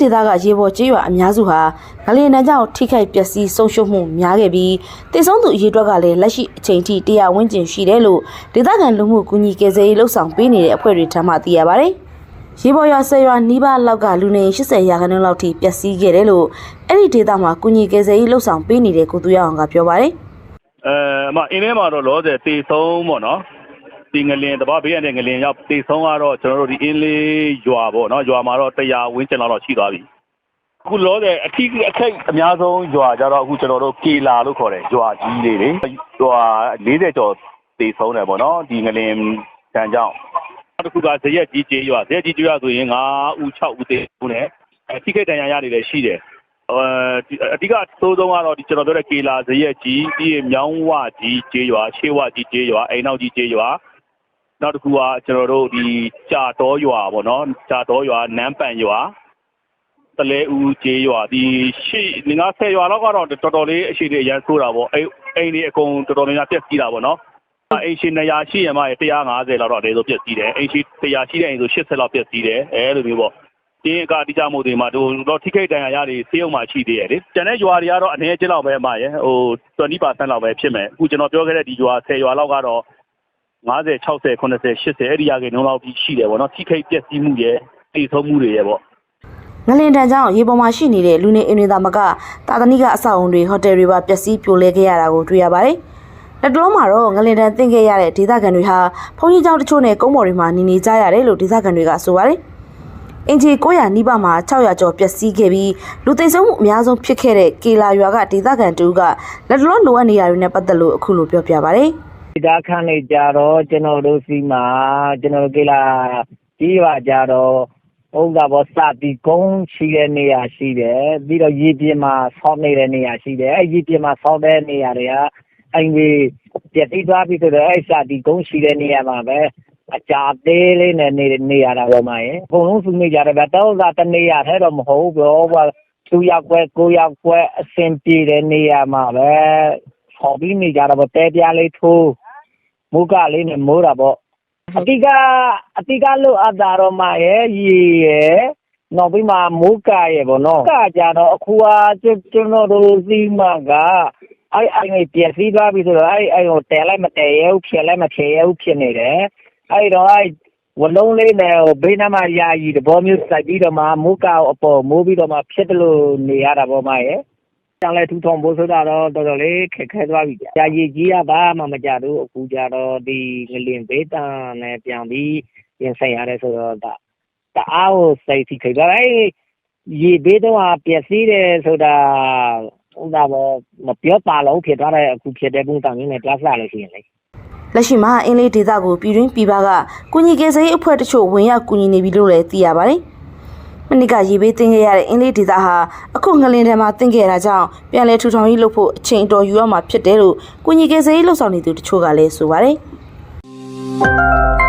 ဒေသကရေပေါ်ကြေးရွာအများစုဟာငလျင်တန်းကြောင့်ထိခိုက်ပျက်စီးဆုံးရှုံးမှုများခဲ့ပြီးတည်ဆုံးသူအရေအတွက်ကလည်းလက်ရှိအချိန်ထိတရားဝန်းကျင်ရှိတယ်လို့ဒေသခံလူမှုကူညီကယ်ဆယ်ရေးလှုပ်ဆောင်ပေးနေတဲ့အဖွဲ့တွေထံမှသိရပါတယ်။ရေပေါ်ရွာဆယ်ရွာနီးပါးလောက်ကလူနေ80ရာခိုင်နှုန်းလောက်ထိပျက်စီးခဲ့တယ်လို့အဲ့ဒီဒေသမှာကူညီကယ်ဆယ်ရေးလှုပ်ဆောင်ပေးနေတဲ့ကိုသူရအောင်ကပြောပါတယ်။အဲအမအင်းထဲမှာတော့လောဆယ်တေဆုံးပေါ့နော် ဒီငလင်တဘာဘေးရတဲ့ငလင်ရောက်တေဆုံးကတော့ကျွန်တော်တို့ဒီအင်းလေးရွာပေါ့နော်ရွာမှာတော့100ဝန်းကျင်လောက်တော့ရှိသွားပြီအခုလောဆယ်အထီးအခက်အများဆုံးရွာကြတော့အခုကျွန်တော်တို့ကေလာလို့ခေါ်တယ်ရွာကြီးလေးတွေရွာ40ကျော်တေဆုံးတယ်ပေါ့နော်ဒီငလင်တန်ကြောင့်နောက်တစ်ခုကဇရက်ကြီးကျေးရွာဇရက်ကြီးကျေးရွာဆိုရင်9ဦး6ဦးတေဆုံးတယ်အထီးခိတ်တန်ရာရတွေလည်းရှိတယ်အဓိကသိုးဆုံးကတော့ဒီကျွန်တော်ပြောတဲ့ကေလာဇရက်ကြီးပြီးရင်မြောင်းဝကြီးကျေးရွာရှေးဝကြီးကျေးရွာအိမ်နောက်ကြီးကျေးရွာ နောက်တစ်ခုကကျွန်တော်တို့ဒီကြာတော်ရွာပေါ့နော်ကြာတော်ရွာနန်းပန်ရွာတလဲဦးကျေးရွာဒီရှေ့ငါ10ရွာလောက်ကတော့တော်တော်လေးအရှိတွေအရန်ဆိုးတာပေါ့အိမ်အိမ်တွေအကုန်တော်တော်များများပြက်စီးတာပေါ့နော်အိမ်ရှိ200ရှိရမှ150လောက်တော့အနည်းဆုံးပြက်စီးတယ်အိမ်ရှိ100ရှိတဲ့အိမ်ဆို80လောက်ပြက်စီးတယ်အဲလိုမျိုးပေါ့တင်းအကတိကျမှုတွေမှာတို့တော့ထိခိတ်တန်ရာရတွေစေးအောင်မှရှိသေးရဲ့လေကျန်တဲ့ရွာတွေကတော့အနေအကျလောက်ပဲအမရဲ့ဟို20%လောက်ပဲဖြစ်မယ်အခုကျွန်တော်ပြောခဲ့တဲ့ဒီရွာ10ရွာလောက်ကတော့ 50 60 80 80အဲ့ဒီရာကိန်းလုံးလောက်ရှိတယ်ဗောနော်ထိခိတ်ပျက်စီးမှုရဲ့တည်ဆုံးမှုတွေရဲ့ဗောငလင်တန်ကြောင့်ရေပေါ်မှာရှိနေတဲ့လူနေအိမ်တွေသာမကတာသနိကအဆောက်အုံတွေဟိုတယ်တွေပါပျက်စီးပြိုလဲခဲ့ရတာကိုတွေ့ရပါတယ်။လက်တလုံးမှာတော့ငလင်တန်တင်ခဲ့ရတဲ့ဒေသခံတွေဟာဘုန်းကြီးကျောင်းတချို့နဲ့ကုန်းပေါ်တွေမှာနေနေကြရတယ်လို့ဒေသခံတွေကဆိုပါတယ်။အင်ဂျီ900နီးပါးမှာ600ကျော်ပျက်စီးခဲ့ပြီးလူသိမ်းဆုံးမှုအများဆုံးဖြစ်ခဲ့တဲ့ကေလာရွာကဒေသခံတူကလက်တလုံးလိုအပ်နေရတွေနဲ့ပတ်သက်လို့အခုလိုပြောပြပါတယ်။ ဒီသားခန့်နေကြတော့ ကျွန်တော်တို့စီမှာ ကျွန်တော်တို့ကေလာကြီးပါကြတော့ဥစ္စာဘောစတီကုန်းရှိတဲ့နေရာရှိတယ် ပြီးတော့ ရေပြင်မှာ ဆောင်းနေတဲ့နေရာရှိတယ် အဲရေပြင်မှာ ဆောင်းတဲ့နေရာတွေက အိမ်ကြီးပြည့်တိသွားပြီဆိုတော့ အဲစတီကုန်းရှိတဲ့နေရာမှာပဲ အကြာသေးလေးနဲ့ နေနေရတာပေါ့မရဲ့အကုန်လုံး စုနေကြတယ်ဗျတောဥစ္စာတနေရာထဲတော့ မဟုတ်ဘူးပြောဘာသူရောက်ွယ်ကိုရောက်ွယ်အစင်ပြေတဲ့နေရာမှာပဲ ဆော်ပြီးနေကြတာပေါ့ တဲပြားလေးထိုး မုကလေးနဲ့မိုးတာပေါ့အတိကအတိကလို့အပ်တာတော့မှရဲ့ရေရဲ့နောက်ပြီးမှမုကရဲ့ပေါ့နော်ကကြတော့အခုကကျွန်တော်တို့စီမကအဲ့အဲ့ငယ်ပြည့်စည်သွားပြီဆိုတော့အဲ့အဲ့ကိုတဲလိုက်မတဲရဘူးဖြည့်လိုက်မဖြည့်ရဘူးဖြစ်နေတယ်အဲ့တော့အဲ့ဝလုံးလေးနဲ့ဟိုဘေးနားမှာယာယီတဘောမျိုးစိုက်ပြီးတော့မှမုကောအပေါ်မိုးပြီးတော့မှဖြစ်တယ်လို့နေရတာပေါ့မရဲ့ ကြောင်လဲထူထောင်ဖို့ဆိုတာတော့တော်တော်လေးခက်ခဲသွားပြီကြာ။ကြာကြီးကြီးကဘာမှမကြဘူးအခုကြတော့ဒီငလင်ဘေးတန်နဲ့ပြန်ပြီးရင်ဆိုင်ရတယ်ဆိုတော့ဒါတအားကိုစိတ်ထိခိုက်သွားတယ်။ရေဘေးတော့ပျက်စီးတယ်ဆိုတာဟိုဒါဘောမပြောပါလို့ဖြစ်သွားတယ်အခုဖြစ်တဲ့ပုံစံမျိုးနဲ့တွားစားလို့ရှိရင်လေလက်ရှိမှာအင်းလေးဒေသကိုပြည်တွင်းပြည်ပကကုညီကယ်ဆယ်ရေးအဖွဲ့တချို့ဝင်ရောက်ကူညီနေပြီလို့လည်းသိရပါတယ်။ မနစ်ကရေဘေးတင်ခဲ့ရတဲ့အင်းလေးဒေသဟာအခုငလင်ထဲမှာတင်ခဲ့တာကြောင့်ပြန်လည်ထူထောင်ရေးလုပ်ဖို့အချိန်တော်ယူရမှာဖြစ်တယ်လို့ကုညီကယ်ဆယ်ရေးလှုပ်ဆောင်နေသူတချို့ကလည်းဆိုပါတယ်။